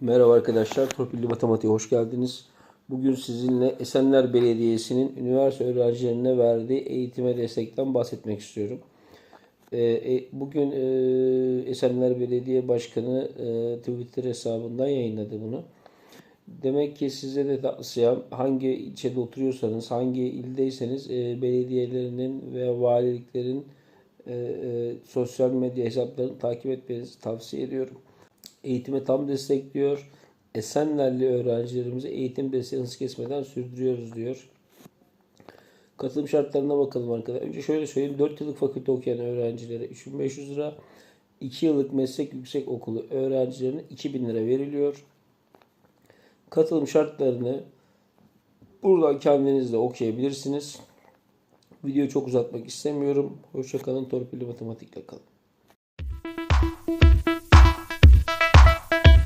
Merhaba arkadaşlar, Torpilli Matematiğe hoş geldiniz. Bugün sizinle Esenler Belediyesi'nin üniversite öğrencilerine verdiği eğitime destekten bahsetmek istiyorum. Ee, e, Bugün e, Esenler Belediye Başkanı e, Twitter hesabından yayınladı bunu. Demek ki size de tavsiyem hangi ilçede oturuyorsanız, hangi ildeyseniz belediyelerinin ve valiliklerin sosyal medya hesaplarını takip etmenizi tavsiye ediyorum. Eğitime tam destekliyor. Esenlerli öğrencilerimize eğitim desteğini kesmeden sürdürüyoruz diyor. Katılım şartlarına bakalım arkadaşlar. Önce şöyle söyleyeyim. 4 yıllık fakülte okuyan öğrencilere 3500 lira, 2 yıllık meslek yüksek okulu öğrencilerine 2000 lira veriliyor. Katılım şartlarını buradan kendiniz de okuyabilirsiniz. Videoyu çok uzatmak istemiyorum. Hoşçakalın. Torpilli matematikle kalın.